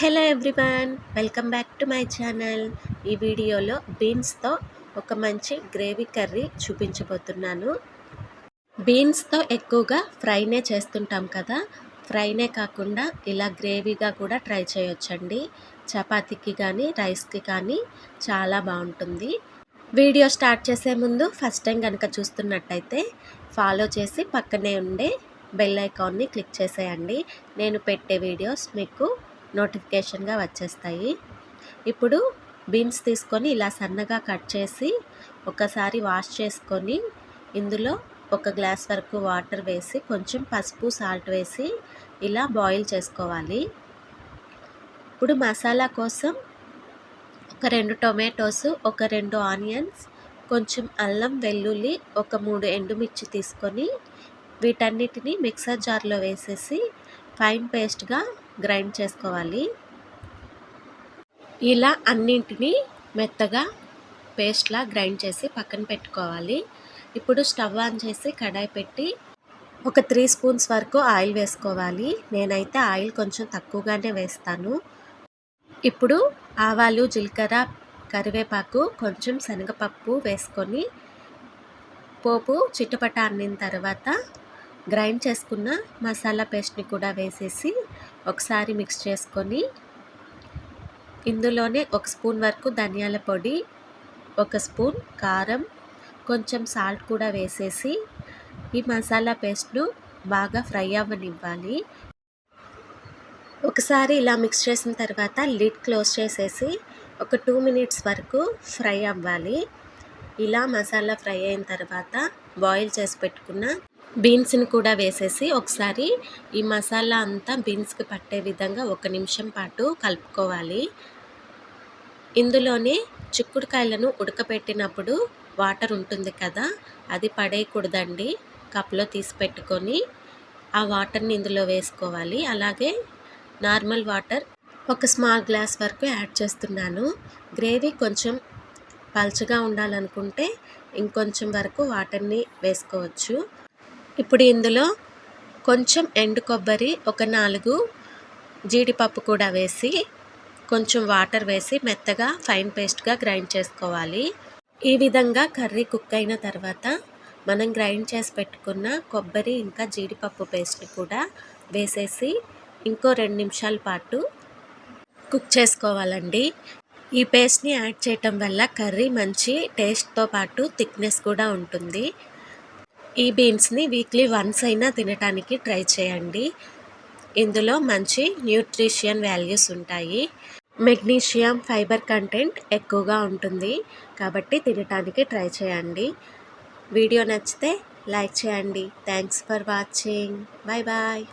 Hello everyone welcome back to my channel. ఈ వీడియోలో బీన్స్తో ఒక మంచి గ్రేవీ కర్రీ చూపించబోతున్నాను. బీన్స్తో ఎక్కువగా ఫ్రైనే చేస్తుంటాం కదా ఫ్రైనే కాకుండా ఇలా గ్రేవీగా కూడా ట్రై చేయొచ్చండి. చపాతీకి కానీ రైస్కి కానీ చాలా బాగుంటుంది. వీడియో స్టార్ట్ చేసే ముందు ఫస్ట్ టైం కనుక చూస్తున్నట్టయితే ఫాలో చేసి పక్కనే ఉండే బెల్ ఐకాన్ని క్లిక్ చేసేయండి. నేను పెట్టే వీడియోస్ మీకు నోటిఫికేషన్గా వచ్చేస్తాయి. ఇప్పుడు బీన్స్ తీసుకొని ఇలా సన్నగా కట్ చేసి ఒకసారి వాష్ చేసుకొని ఇందులో ఒక గ్లాస్ వరకు వాటర్ వేసి కొంచెం పసుపు సాల్ట్ వేసి ఇలా బాయిల్ చేసుకోవాలి. ఇప్పుడు మసాలా కోసం ఒక రెండు టొమాటోస్ ఒక రెండు ఆనియన్స్ కొంచెం అల్లం వెల్లుల్లి ఒక మూడు ఎండుమిర్చి తీసుకొని వీటన్నిటిని మిక్సర్ జార్లో వేసేసి ఫైన్ పేస్ట్గా గ్రైండ్ చేసుకోవాలి. ఇలా అన్నింటినీ మెత్తగా పేస్ట్లా గ్రైండ్ చేసి పక్కన పెట్టుకోవాలి. ఇప్పుడు స్టవ్ ఆన్ చేసి కడాయి పెట్టి ఒక త్రీ స్పూన్స్ వరకు ఆయిల్ వేసుకోవాలి. నేనైతే ఆయిల్ కొంచెం తక్కువగానే వేస్తాను. ఇప్పుడు ఆవాలు జీలకర్ర కరివేపాకు కొంచెం శనగపప్పు వేసుకొని పోపు చిట్టుపట అన్నిన తర్వాత గ్రైండ్ చేసుకున్న మసాలా పేస్ట్ని కూడా వేసేసి ఒకసారి మిక్స్ చేసుకొని ఇందులోనే ఒక స్పూన్ వరకు ధనియాల పొడి ఒక స్పూన్ కారం కొంచెం సాల్ట్ కూడా వేసేసి ఈ మసాలా పేస్ట్ను బాగా ఫ్రై అవ్వనివ్వాలి. ఒకసారి ఇలా మిక్స్ చేసిన తర్వాత లిడ్ క్లోజ్ చేసేసి ఒక టూ మినిట్స్ వరకు ఫ్రై అవ్వాలి. ఇలా మసాలా ఫ్రై అయిన తర్వాత బాయిల్ చేసి పెట్టుకున్న బీన్స్ని కూడా వేసేసి ఒకసారి ఈ మసాలా అంతా బీన్స్కి పట్టే విధంగా ఒక నిమిషం పాటు కలుపుకోవాలి. ఇందులోనే చిక్కుడుకాయలను ఉడకపెట్టినప్పుడు వాటర్ ఉంటుంది కదా అది పడేయకూడదండి. కప్లో తీసి పెట్టుకొని ఆ వాటర్ని ఇందులో వేసుకోవాలి. అలాగే నార్మల్ వాటర్ ఒక స్మాల్ గ్లాస్ వరకు యాడ్ చేస్తున్నాను. గ్రేవీ కొంచెం పల్చగా ఉండాలనుకుంటే ఇంకొంచెం వరకు వాటర్ని వేసుకోవచ్చు. ఇప్పుడు ఇందులో కొంచెం ఎండు కొబ్బరి ఒక నాలుగు జీడిపప్పు కూడా వేసి కొంచెం వాటర్ వేసి మెత్తగా ఫైన్ పేస్ట్గా గ్రైండ్ చేసుకోవాలి. ఈ విధంగా కర్రీ కుక్ అయిన తర్వాత మనం గ్రైండ్ చేసి పెట్టుకున్న కొబ్బరి ఇంకా జీడిపప్పు పేస్ట్ని కూడా వేసేసి ఇంకో రెండు నిమిషాల పాటు కుక్ చేసుకోవాలండి. ఈ పేస్ట్ని యాడ్ చేయటం వల్ల కర్రీ మంచి టేస్ట్తో పాటు థిక్నెస్ కూడా ఉంటుంది. ఈ బీన్స్ని వీక్లీ వన్స్ అయినా తినటానికి ట్రై చేయండి. ఇందులో మంచి న్యూట్రిషియన్ వాల్యూస్ ఉంటాయి. మెగ్నీషియం ఫైబర్ కంటెంట్ ఎక్కువగా ఉంటుంది కాబట్టి తినటానికి ట్రై చేయండి. వీడియో నచ్చితే లైక్ చేయండి. Thanks for watching. Bye bye.